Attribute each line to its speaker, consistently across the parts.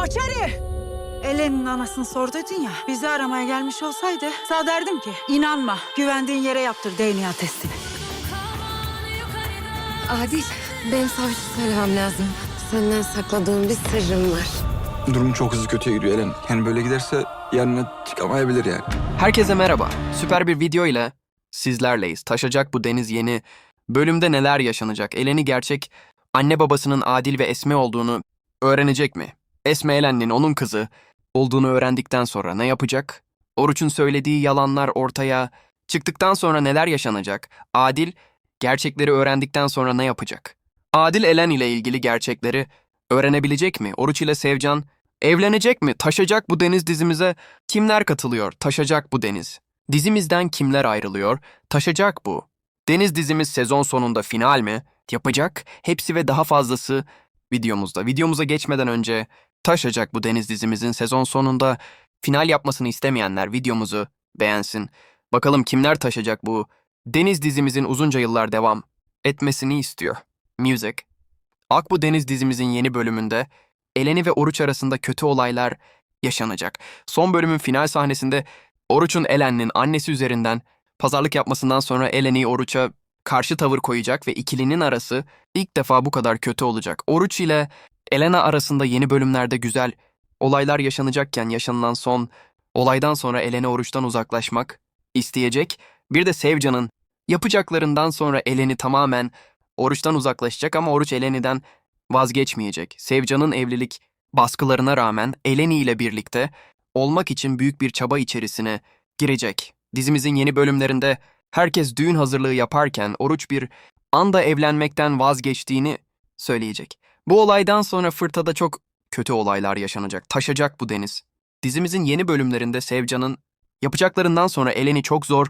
Speaker 1: Koçeri! Elen'in anasını sorduydun ya. Bizi aramaya gelmiş olsaydı sana derdim ki inanma güvendiğin yere yaptır DNA testini.
Speaker 2: Adil, benim savcı söylemem lazım. Senden sakladığım bir sırrım var.
Speaker 3: Durum çok hızlı kötüye gidiyor Elen. Yani böyle giderse yarına çıkamayabilir yani.
Speaker 4: Herkese merhaba. Süper bir video ile sizlerleyiz. Taşacak bu deniz yeni. Bölümde neler yaşanacak? Eleni gerçek anne babasının Adil ve Esme olduğunu öğrenecek mi? Esme Elen'in onun kızı olduğunu öğrendikten sonra ne yapacak? Oruç'un söylediği yalanlar ortaya çıktıktan sonra neler yaşanacak? Adil gerçekleri öğrendikten sonra ne yapacak? Adil Elen ile ilgili gerçekleri öğrenebilecek mi? Oruç ile Sevcan evlenecek mi? Taşacak bu deniz dizimize Kimler katılıyor? Taşacak bu deniz. Dizimizden kimler ayrılıyor? Taşacak bu. Deniz dizimiz sezon sonunda final mi? Yapacak. Hepsi ve daha fazlası videomuzda. Videomuza geçmeden önce taşacak bu deniz dizimizin sezon sonunda final yapmasını istemeyenler videomuzu beğensin. Bakalım kimler taşacak bu deniz dizimizin uzunca yıllar devam etmesini istiyor. Music. Akbu Deniz dizimizin yeni bölümünde Eleni ve Oruç arasında kötü olaylar yaşanacak. Son bölümün final sahnesinde Oruç'un Elen'in annesi üzerinden pazarlık yapmasından sonra Eleni Oruç'a karşı tavır koyacak ve ikilinin arası ilk defa bu kadar kötü olacak. Oruç ile Elena arasında yeni bölümlerde güzel olaylar yaşanacakken yaşanılan son olaydan sonra Elena Oruç'tan uzaklaşmak isteyecek. Bir de Sevcan'ın yapacaklarından sonra Eleni tamamen Oruç'tan uzaklaşacak ama Oruç Eleni'den vazgeçmeyecek. Sevcan'ın evlilik baskılarına rağmen Eleni ile birlikte olmak için büyük bir çaba içerisine girecek. Dizimizin yeni bölümlerinde herkes düğün hazırlığı yaparken Oruç bir anda evlenmekten vazgeçtiğini söyleyecek. Bu olaydan sonra Fırta'da çok kötü olaylar yaşanacak. Taşacak bu deniz. Dizimizin yeni bölümlerinde Sevcan'ın yapacaklarından sonra Eleni çok zor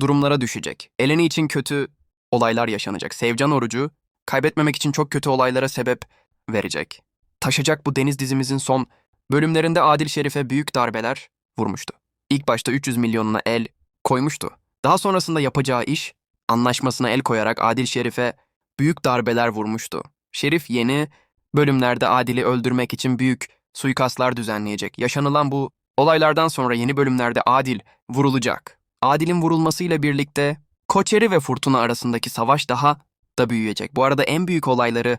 Speaker 4: durumlara düşecek. Eleni için kötü olaylar yaşanacak. Sevcan Orucu kaybetmemek için çok kötü olaylara sebep verecek. Taşacak bu deniz dizimizin son bölümlerinde Adil Şerif'e büyük darbeler vurmuştu. İlk başta 300 milyonuna el koymuştu. Daha sonrasında yapacağı iş anlaşmasına el koyarak Adil Şerif'e büyük darbeler vurmuştu. Şerif yeni bölümlerde Adil'i öldürmek için büyük suikastlar düzenleyecek. Yaşanılan bu olaylardan sonra yeni bölümlerde Adil vurulacak. Adil'in vurulmasıyla birlikte Koçeri ve Fırtına arasındaki savaş daha da büyüyecek. Bu arada en büyük olayları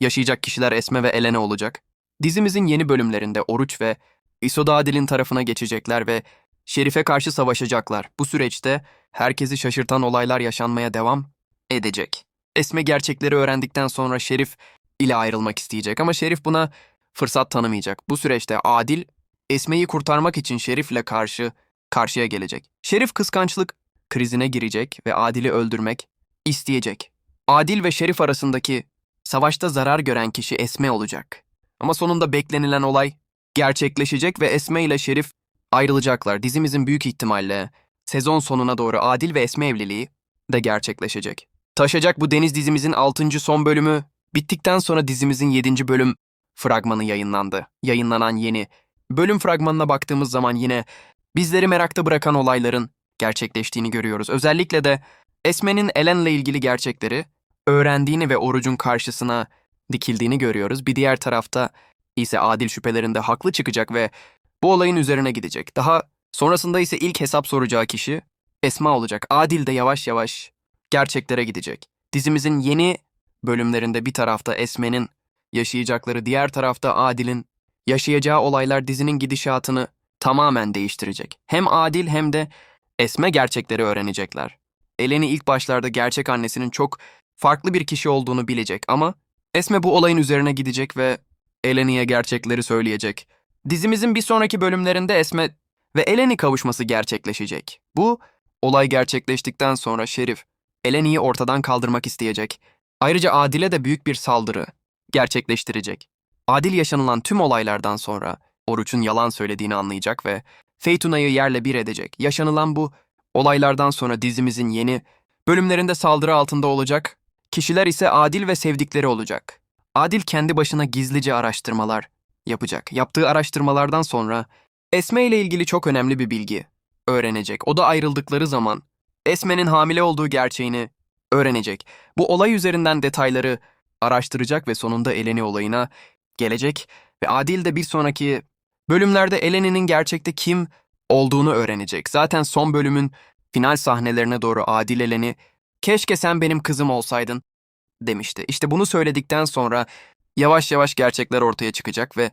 Speaker 4: yaşayacak kişiler Esme ve Elena olacak. Dizimizin yeni bölümlerinde Oruç ve İsoda Adil'in tarafına geçecekler ve Şerif'e karşı savaşacaklar. Bu süreçte herkesi şaşırtan olaylar yaşanmaya devam edecek. Esme gerçekleri öğrendikten sonra Şerif ile ayrılmak isteyecek ama Şerif buna fırsat tanımayacak. Bu süreçte Adil Esme'yi kurtarmak için Şerif'le karşı karşıya gelecek. Şerif kıskançlık krizine girecek ve Adil'i öldürmek isteyecek. Adil ve Şerif arasındaki savaşta zarar gören kişi Esme olacak. Ama sonunda beklenilen olay gerçekleşecek ve Esme ile Şerif ayrılacaklar. Dizimizin büyük ihtimalle sezon sonuna doğru Adil ve Esme evliliği de gerçekleşecek. Taşacak bu Deniz dizimizin 6. son bölümü bittikten sonra dizimizin 7. bölüm fragmanı yayınlandı. Yayınlanan yeni bölüm fragmanına baktığımız zaman yine bizleri merakta bırakan olayların gerçekleştiğini görüyoruz. Özellikle de Esme'nin Ellen'le ilgili gerçekleri öğrendiğini ve Oruç'un karşısına dikildiğini görüyoruz. Bir diğer tarafta ise Adil şüphelerinde haklı çıkacak ve bu olayın üzerine gidecek. Daha sonrasında ise ilk hesap soracağı kişi Esma olacak. Adil de yavaş yavaş gerçeklere gidecek. Dizimizin yeni bölümlerinde bir tarafta Esme'nin yaşayacakları, diğer tarafta Adil'in yaşayacağı olaylar dizinin gidişatını tamamen değiştirecek. Hem Adil hem de Esme gerçekleri öğrenecekler. Eleni ilk başlarda gerçek annesinin çok farklı bir kişi olduğunu bilecek ama Esme bu olayın üzerine gidecek ve Eleni'ye gerçekleri söyleyecek. Dizimizin bir sonraki bölümlerinde Esme ve Eleni kavuşması gerçekleşecek. Bu olay gerçekleştikten sonra Şerif Eleni'yi ortadan kaldırmak isteyecek. Ayrıca Adil'e de büyük bir saldırı gerçekleştirecek. Adil yaşanılan tüm olaylardan sonra Oruç'un yalan söylediğini anlayacak ve Feytuna'yı yerle bir edecek. Yaşanılan bu olaylardan sonra dizimizin yeni bölümlerinde saldırı altında olacak. Kişiler ise Adil ve sevdikleri olacak. Adil kendi başına gizlice araştırmalar yapacak. Yaptığı araştırmalardan sonra Esme ile ilgili çok önemli bir bilgi öğrenecek. O da ayrıldıkları zaman Esme'nin hamile olduğu gerçeğini öğrenecek. Bu olay üzerinden detayları araştıracak ve sonunda Eleni olayına gelecek Ve Adil de bir sonraki bölümlerde Eleni'nin gerçekte kim olduğunu öğrenecek. Zaten son bölümün final sahnelerine doğru Adil Eleni keşke sen benim kızım olsaydın demişti. İşte bunu söyledikten sonra yavaş yavaş gerçekler ortaya çıkacak ve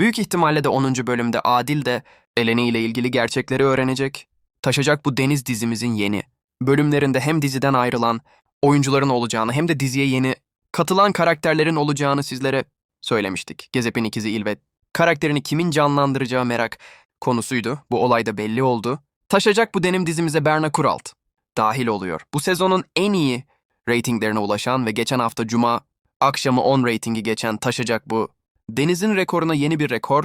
Speaker 4: büyük ihtimalle de 10. bölümde Adil de Eleni ile ilgili gerçekleri öğrenecek. Taşacak bu Deniz dizimizin yeni bölümlerinde hem diziden ayrılan oyuncuların olacağını hem de diziye yeni katılan karakterlerin olacağını sizlere söylemiştik. Gezep'in ikizi İlvet karakterini kimin canlandıracağı merak konusuydu. Bu olay da belli oldu. Taşacak bu denim dizimize Berna Kuralt dahil oluyor. Bu sezonun en iyi reytinglerine ulaşan ve geçen hafta Cuma akşamı 10 reytingi geçen Taşacak bu. Deniz'in rekoruna yeni bir rekor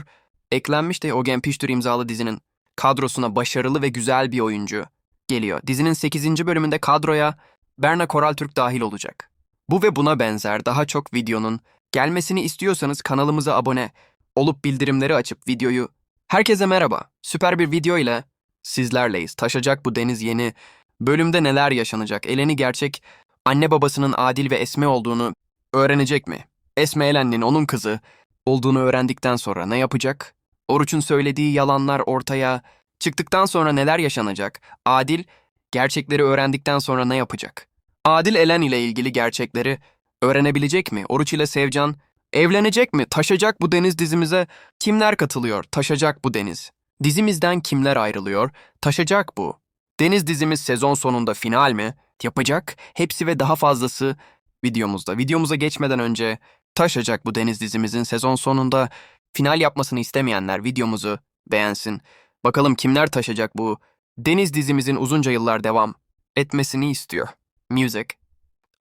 Speaker 4: eklenmişti. Ogen Piştür imzalı dizinin kadrosuna başarılı ve güzel bir oyuncu geliyor. Dizinin 8. bölümünde kadroya Berna Koraltürk dahil olacak. Bu ve buna benzer daha çok videonun gelmesini istiyorsanız kanalımıza abone olup bildirimleri açıp videoyu Herkese merhaba. Süper bir video ile sizlerleyiz. Taşacak bu deniz yeni bölümde neler yaşanacak? Eleni gerçek anne babasının Adil ve Esme olduğunu öğrenecek mi? Esme Elen'in onun kızı olduğunu öğrendikten sonra ne yapacak? Oruç'un söylediği yalanlar ortaya çıktıktan sonra neler yaşanacak? Adil gerçekleri öğrendikten sonra ne yapacak? Adil Elen ile ilgili gerçekleri öğrenebilecek mi? Oruç ile Sevcan evlenecek mi? Taşacak bu deniz dizimize kimler katılıyor? Taşacak bu deniz. Dizimizden kimler ayrılıyor? Taşacak bu. Deniz dizimiz sezon sonunda final mi? Yapacak. Hepsi ve daha fazlası videomuzda. Videomuza geçmeden önce taşacak bu deniz dizimizin sezon sonunda final yapmasını istemeyenler videomuzu beğensin. Bakalım kimler taşacak bu deniz dizimizin uzunca yıllar devam etmesini istiyor. Music.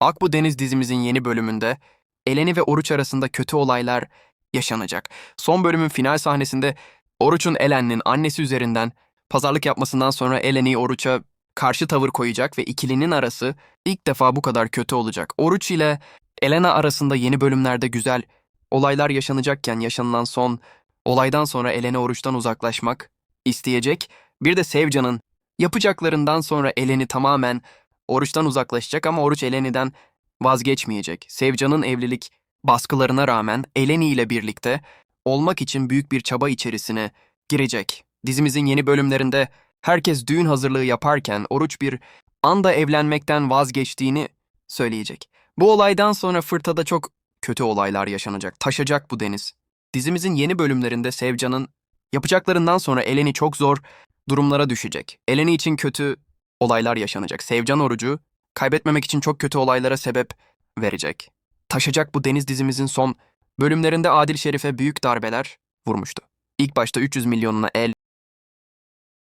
Speaker 4: Akbu Deniz dizimizin yeni bölümünde Eleni ve Oruç arasında kötü olaylar yaşanacak. Son bölümün final sahnesinde Oruç'un Elen'in annesi üzerinden pazarlık yapmasından sonra Eleni Oruç'a karşı tavır koyacak ve ikilinin arası ilk defa bu kadar kötü olacak. Oruç ile Elena arasında yeni bölümlerde güzel olaylar yaşanacakken yaşanılan son olaydan sonra Eleni Oruç'tan uzaklaşmak isteyecek. Bir de Sevcan'ın yapacaklarından sonra Eleni tamamen Oruç'tan uzaklaşacak ama Oruç Eleni'den vazgeçmeyecek. Sevcan'ın evlilik baskılarına rağmen Eleni ile birlikte olmak için büyük bir çaba içerisine girecek. Dizimizin yeni bölümlerinde herkes düğün hazırlığı yaparken Oruç bir anda evlenmekten vazgeçtiğini söyleyecek. Bu olaydan sonra Fırta'da çok kötü olaylar yaşanacak. Taşacak bu deniz. Dizimizin yeni bölümlerinde Sevcan'ın yapacaklarından sonra Eleni çok zor durumlara düşecek. Eleni için kötü olaylar yaşanacak. Sevcan Orucu kaybetmemek için çok kötü olaylara sebep verecek. Taşacak bu deniz dizimizin son bölümlerinde Adil Şerif'e büyük darbeler vurmuştu. İlk başta 300 milyonuna el